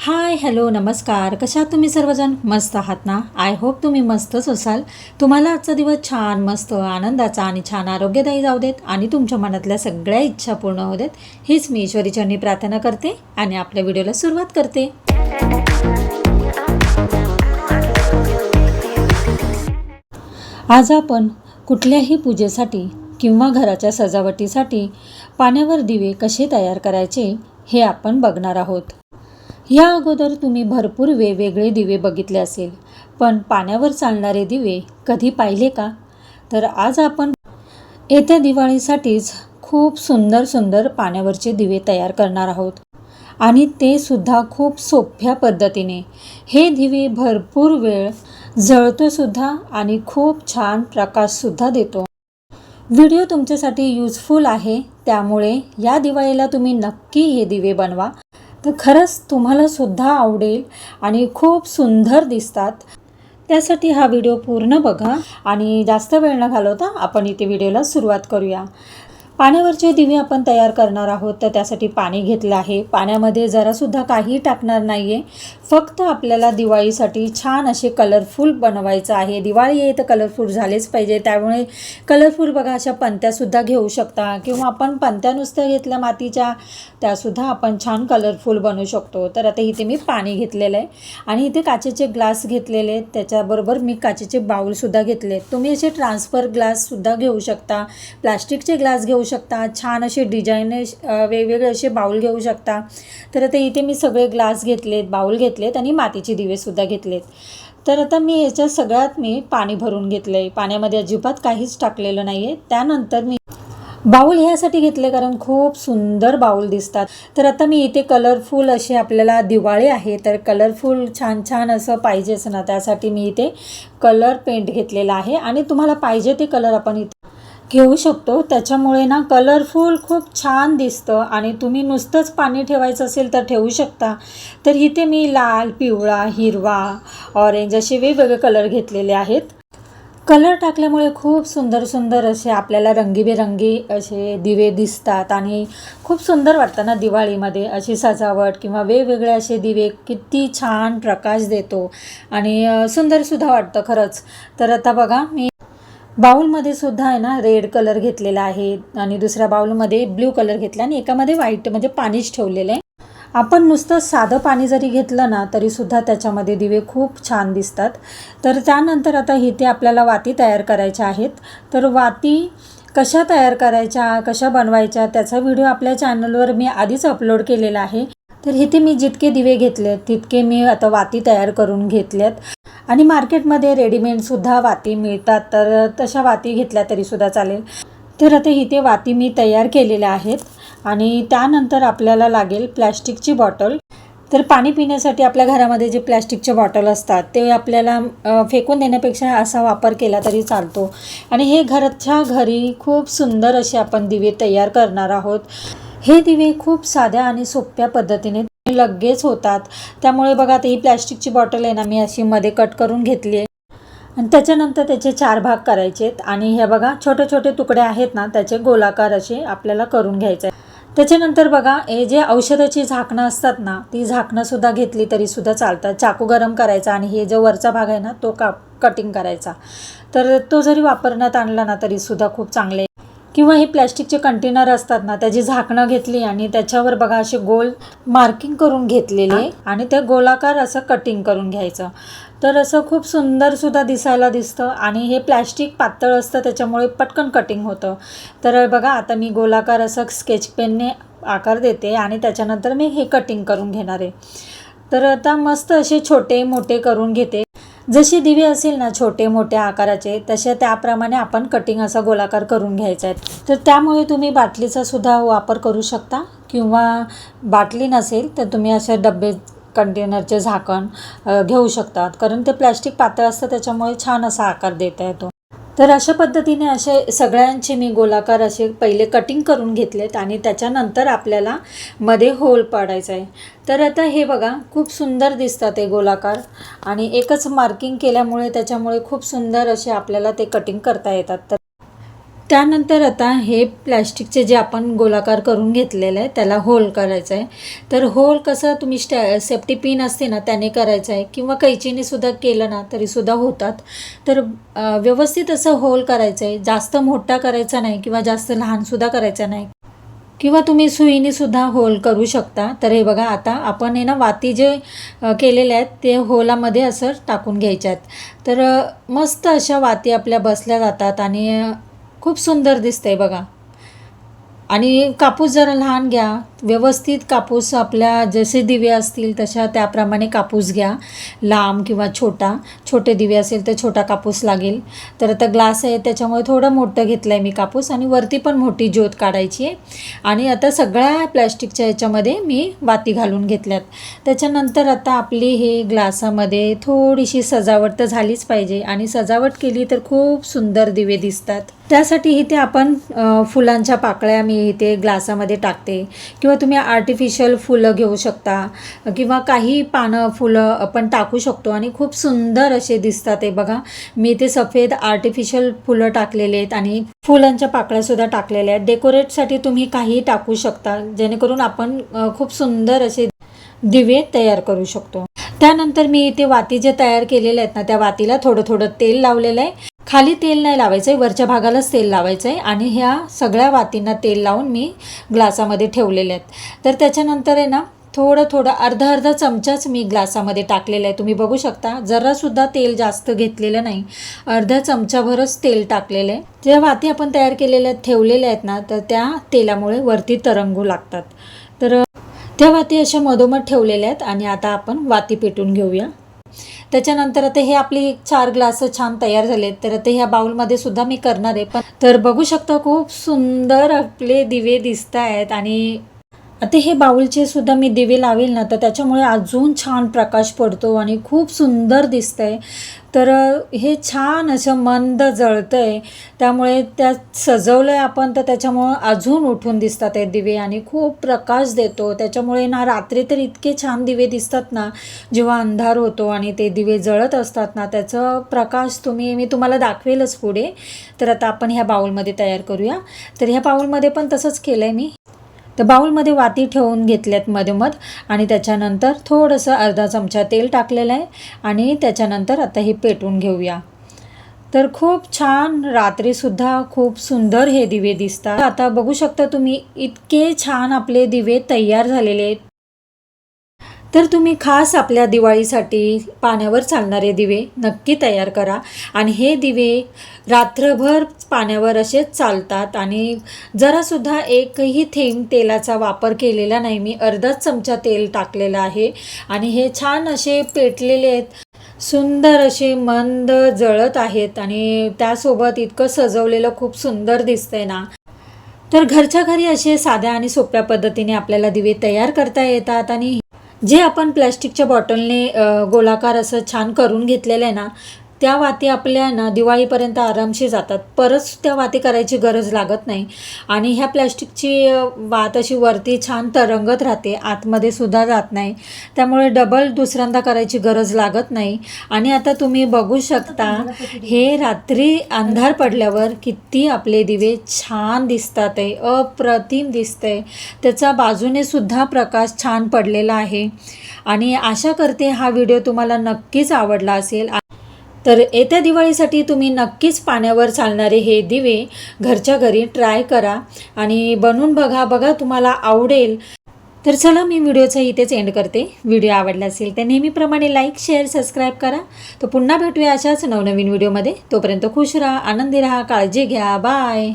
Hi hello नमस्कार. कशा तुम्ही सर्वजण? मस्त आहात ना? आय होप तुम्ही मस्तच असाल. तुम्हाला आजचा दिवस छान मस्त आनंदाचा आणि छान आरोग्यदायी जाऊ देत आणि तुमच्या मनातल्या सगळ्या इच्छा पूर्ण होऊ देत हीच मी ईश्वरीचरणी प्रार्थना करते आणि आपल्या व्हिडिओला सुरुवात करते. आज आपण कुठल्याही पूजेसाठी किंवा घराच्या सजावटीसाठी पाण्यावर दिवे कसे तयार करायचे हे आपण बघणार आहोत. या अगोदर तुम्ही भरपूर वेगवेगळे दिवे बघितले असेल पण पाण्यावर चालणारे दिवे कधी पाहिले का? तर आज आपण येत्या दिवाळीसाठीच खूप सुंदर सुंदर पाण्यावरचे दिवे तयार करणार आहोत. आणि ते सुद्धा खूप सोप्या पद्धतीने. हे दिवे भरपूर वेळ जळतो सुद्धा आणि खूप छान प्रकाशसुद्धा देतो. व्हिडिओ तुमच्यासाठी यूजफुल आहे त्यामुळे या दिवाळीला तुम्ही नक्की हे दिवे बनवा. तर खरंच तुम्हाला सुद्धा आवडेल आणि खूप सुंदर दिसतात. त्यासाठी हा व्हिडिओ पूर्ण बघा आणि जास्त वेळ न घालवता आपण इथे व्हिडिओला सुरुवात करूया. पाण्यावरचे दिवे आपण तयार करणार आहोत तर त्यासाठी पाणी घेतलं आहे. पाण्यामध्ये जरासुद्धा काही टाकणार नाही आहे फक्त आपल्याला दिवाळीसाठी छान असे कलरफुल बनवायचं आहे. दिवाळी आहे तर कलरफुल झालेच पाहिजे. त्यामुळे कलरफुल बघा अशा पंत्यासुद्धा घेऊ शकता. किंवा आपण पंत्या नुसत्या घेतल्या मातीच्या त्यासुद्धा आपण छान कलरफुल बनवू शकतो. तर आता इथे मी पाणी घेतलेलं आहे. आणि इथे काचेचे ग्लास घेतलेले आहेत. त्याच्याबरोबर मी काचेचे बाऊलसुद्धा घेतले आहेत. तुम्ही असे ट्रान्सफर ग्लाससुद्धा घेऊ शकता. प्लास्टिकचे ग्लास घेऊ शकता छान असे डिझाईन वेगवेगळे असे बाऊल घेऊ शकता. तर आता इथे मी सगळे ग्लास घेतलेत बाऊल घेतलेत आणि मातीचे दिवेसुद्धा घेतलेत. तर आता मी याच्या सगळ्यात मी पाणी भरून घेतलं आहे पाण्यामध्ये अजिबात काहीच टाकलेलं नाही आहे त्यानंतर मी बाऊल ह्यासाठी घेतले कारण खूप सुंदर बाऊल दिसतात. तर आता मी इथे कलरफुल असे आपल्याला दिवाळी आहे तर कलरफुल छान छान असं पाहिजेच ना. त्यासाठी मी इथे कलर पेंट घेतलेला आहे आणि तुम्हाला पाहिजे ते कलर आपण इथे घेऊ शकतो. त्याच्यामुळे ना कलरफुल खूप छान दिसतं आणि तुम्ही नुसतंच पाणी ठेवायचं असेल तर ठेवू शकता. तर इथे मी लाल पिवळा हिरवा ऑरेंज असे वेगवेगळे कलर घेतलेले आहेत. कलर टाकल्यामुळे खूप सुंदर सुंदर असे आपल्याला रंगीबेरंगी असे दिवे दिसतात आणि खूप सुंदर वाटतं ना दिवाळीमध्ये अशी सजावट किंवा वेगवेगळे असे दिवे किती छान प्रकाश देतो आणि सुंदरसुद्धा वाटतं खरंच. तर आता बघा मी बाऊलमध्ये सुद्धा आहे ना रेड कलर घेतलेला आहे आणि दुसऱ्या बाऊलमध्ये ब्ल्यू कलर घेतला आणि एकामध्ये व्हाईट म्हणजे पाणीच ठेवलेलं आहे. आपण नुसतं साधं पाणी जरी घेतलं ना तरीसुद्धा त्याच्यामध्ये दिवे खूप छान दिसतात. तर त्यानंतर आता इथे आपल्याला वाती तयार करायच्या आहेत. तर वाती कशा तयार करायच्या कशा बनवायच्या त्याचा व्हिडिओ आपल्या चॅनलवर मी आधीच अपलोड केलेला आहे. तर इथे मी जितके दिवे घेतले तितके मी आता वाती तयार करून घेतल्यात आणि मार्केटमध्ये रेडीमेडसुद्धा वाती मिळतात तर तशा वाती घेतल्या तरीसुद्धा चालेल. तर आता इथे वाती मी तयार केलेल्या आहेत आणि त्यानंतर आपल्याला लागेल प्लॅस्टिकची बॉटल. तर पाणी पिण्यासाठी आपल्या घरामध्ये जे प्लॅस्टिकचे बॉटल असतात ते आपल्याला फेकून देण्यापेक्षा असा वापर केला तरी चालतो. आणि हे घरच्या घरी खूप सुंदर असे आपण दिवे तयार करणार आहोत. हे दिवे खूप साध्या आणि सोप्या पद्धतीने लगेच होतात. त्यामुळे बघा आता ही प्लॅस्टिकची बॉटल आहे ना मी अशी मध्ये कट करून घेतली आहे. आणि त्याच्यानंतर त्याचे चार भाग करायचे आहेत. आणि हे बघा छोटे छोटे तुकडे आहेत ना त्याचे गोलाकार असे आपल्याला करून घ्यायचे आहे त्याच्यानंतर बघा हे जे औषधाची झाकणं असतात ना ती झाकणंसुद्धा घेतली तरीसुद्धा चालतात. चाकू गरम करायचा आणि हे जो वरचा भाग आहे ना तो का कटिंग करायचा. तर तो जरी वापरण्यात आणला ना तरीसुद्धा खूप चांगले किंवा हे प्लॅस्टिकचे कंटेनर असतात ना त्याची झाकणं घेतली आणि त्याच्यावर बघा असे गोल मार्किंग करून घेतलेले आणि ते गोलाकार असं कटिंग करून घ्यायचं. तर असं खूप सुंदर सुद्धा दिसायला दिसतं आणि हे प्लॅस्टिक पातळ असतं त्याच्यामुळे पटकन कटिंग होतं. तर बघा आता मी गोलाकार असं स्केच पेनने आकार देते आणि त्याच्यानंतर मी हे कटिंग करून घेणार आहे. तर आता मस्त असे छोटे मोठे करून घेते. जसे दिवे असेल ना छोटे मोठ्या आकाराचे तसे त्याप्रमाणे आपण कटिंग असा गोलाकार करून घ्यायचा आहे. तर त्यामुळे तुम्ही बाटलीचा सुद्धा वापर करू शकता किंवा बाटली नसेल तर तुम्ही असे डबे कंटेनरचे झाकण घेऊ शकतात. कारण ते प्लॅस्टिक पातळ असतं त्याच्यामुळे छान असा आकार देता येतो. तर अशा पद्धतीने असे सगळ्यांचे मी गोलाकार असे पहिले कटिंग करून घेतलेत आणि त्याच्यानंतर आपल्याला मध्ये होल पाडायचा आहे. तर आता हे बघा खूप सुंदर दिसतात ते गोलाकार आणि एकच मार्किंग केल्यामुळे त्याच्यामुळे खूप सुंदर असे आपल्याला ते कटिंग करता येतात. तर त्यानंतर आता हे प्लॅस्टिकचे जे आपण गोलाकार करून घेतलेलं आहे त्याला होल करायचं आहे. तर होल कसं तुम्ही स्टॅ सेफ्टी पिन असते ना त्याने करायचं आहे. किंवा कैचीने सुद्धा केलं ना तरीसुद्धा होतात. तर व्यवस्थित असं होल करायचं आहे. जास्त मोठा करायचा नाही किंवा जास्त लहानसुद्धा करायचा नाही. किंवा तुम्ही सुईने सुद्धा होल करू शकता. तर हे बघा आता आपण आहे ना वाती जे केलेले आहेत ते होलामध्ये असं टाकून घ्यायच्या आहेत. तर मस्त अशा वाती आपल्या बसल्या जातात आणि खूप सुंदर दिसतंय बघा. आणि कापूस जरा लहान घ्या. व्यवस्थित कापूस आपल्या जसे दिवे असतील तशा त्याप्रमाणे कापूस घ्या. लांब किंवा छोटा. छोटे दिवे असेल तर छोटा कापूस लागेल. तर आता ग्लास आहे त्याच्यामुळे थोडं मोठं घेतलं आहे मी कापूस आणि वरती पण मोठी ज्योत काढायची आहे. आणि आता सगळ्या प्लॅस्टिकच्या ह्याच्यामध्ये मी वाती घालून घेतल्यात. त्याच्यानंतर आता आपली हे ग्लासामध्ये थोडीशी सजावट तर झालीच पाहिजे आणि सजावट केली तर खूप सुंदर दिवे दिसतात. त्यासाठी इथे आपण फुलांच्या पाकळ्या मी इथे ग्लासामध्ये टाकते. किंवा तुम्ही आर्टिफिशियल फुलं घेऊ शकता किंवा काही पानं फुलं आपण टाकू शकतो आणि खूप सुंदर असे दिसतात ते बघा. मी ते सफेद आर्टिफिशियल फुलं टाकलेले आहेत आणि फुलांच्या पाकळ्यासुद्धा टाकलेल्या आहेत. डेकोरेटसाठी तुम्ही काही टाकू शकता जेणेकरून आपण खूप सुंदर असे दिवे तयार करू शकतो. त्यानंतर मी इथे वाती जे तयार केलेले आहेत ना त्या वातीला थोडं थोडं तेल लावलेलं आहे. खाली तेल नाही लावायचं आहे वरच्या भागालाच तेल लावायचं आहे आणि ह्या सगळ्या वातींना तेल लावून मी ग्लासामध्ये ठेवलेले आहेत. तर त्याच्यानंतर आहे ना थोडं थोडं अर्धा अर्धा चमचाच मी ग्लासामध्ये टाकलेलं आहे. तुम्ही बघू शकता जरासुद्धा तेल जास्त घेतलेलं नाही. अर्ध्या चमचाभरच तेल टाकलेलं आहे. ज्या वाती आपण तयार केलेल्या आहेत ठेवलेल्या आहेत ना तर त्या तेलामुळे वरती तरंगू लागतात. तर त्या वाती अशा मधोमध ठेवलेल्या आहेत आणि आता आपण वाती पेटून घेऊया. त्याच्यानंतर आता हे आपली चार ग्लास छान तयार झालेत. तर आता ह्या बाउलमध्ये सुद्धा मी करणार आहे. पण तर बघू शकता खूप सुंदर आपले दिवे दिसत आहेत आणि आता हे बाउलचे सुद्धा मी दिवे लावेल ना तर त्याच्यामुळे अजून छान प्रकाश पडतो आणि खूप सुंदर दिसतंय. तर हे छान असं मंद जळतं आहे त्यामुळे त्या सजवलं आहे आपण तर त्याच्यामुळं अजून उठून दिसतात हे दिवे आणि खूप प्रकाश देतो. त्याच्यामुळे ना रात्री तर इतके छान दिवे दिसतात ना जेव्हा अंधार होतो आणि ते दिवे जळत असतात ना त्याचं प्रकाश तुम्ही मी तुम्हाला दाखवेलच पुढे. तर आता आपण ह्या बाऊलमध्ये तयार करूया. तर ह्या बाऊलमध्ये पण तसंच केलं आहे मी. तर बाउलमध्ये वाती ठेवून घेतल्यात मधोमध आणि त्याच्यानंतर थोडंसं अर्धा चमचा तेल टाकलेलं आहे आणि त्याच्यानंतर आता हे पेटवून घेऊया. तर खूप छान रात्रीसुद्धा खूप सुंदर हे दिवे दिसतात. आता बघू शकता तुम्ही इतके छान आपले दिवे तयार झालेले आहेत. तर तुम्ही खास आपल्या दिवाळीसाठी पाण्यावर चालणारे दिवे नक्की तयार करा. आणि हे दिवे रात्रभर पाण्यावर असेच चालतात आणि जरासुद्धा एकही थेंब तेलाचा वापर केलेला नाही. मी अर्धाच चमचा तेल टाकलेलं आहे आणि हे छान असे पेटलेले आहेत. सुंदर असे मंद जळत आहेत आणि त्यासोबत इतकं सजवलेलं खूप सुंदर दिसतंय ना. तर घरच्या घरी असे साध्या आणि सोप्या पद्धतीने आपल्याला दिवे तयार करता येतात आणि जे आपण प्लॅस्टिकच्या बॉटलने गोलाकार असं छान करून घेतलेलं आहे ना त्या वाती आपल्या ना दिवाळीपर्यंत आरामशी जातात. परत त्या वाती करायची गरज लागत नाही. आणि ह्या प्लॅस्टिकची वात अशी वरती छान तरंगत राहते. आतमध्ये सुद्धा जात नाही. त्यामुळे डबल दुसऱ्यांदा करायची गरज लागत नाही. आणि आता तुम्ही बघू शकता हे रात्री अंधार पडल्यावर किती आपले दिवे छान दिसतात आहे अप्रतिम दिसतंय. त्याचा बाजूने सुद्धा प्रकाश छान पडलेला आहे. आणि आशा करते हा व्हिडिओ तुम्हाला नक्कीच आवडला असेल. तर येत्या दिवाळीसाठी तुम्ही नक्कीच पाण्यावर चालणारे हे दिवे घरच्या घरी ट्राय करा आणि बनवून बघा बघा तुम्हाला आवडेल. तर चला मी व्हिडिओचा इथेच एंड करते. व्हिडिओ आवडला असेल तर नेहमीप्रमाणे लाईक शेअर सबस्क्राईब करा. तर पुन्हा भेटूया अशाच नवनवीन व्हिडिओमध्ये. तोपर्यंत खुश राहा आनंदी राहा काळजी घ्या. बाय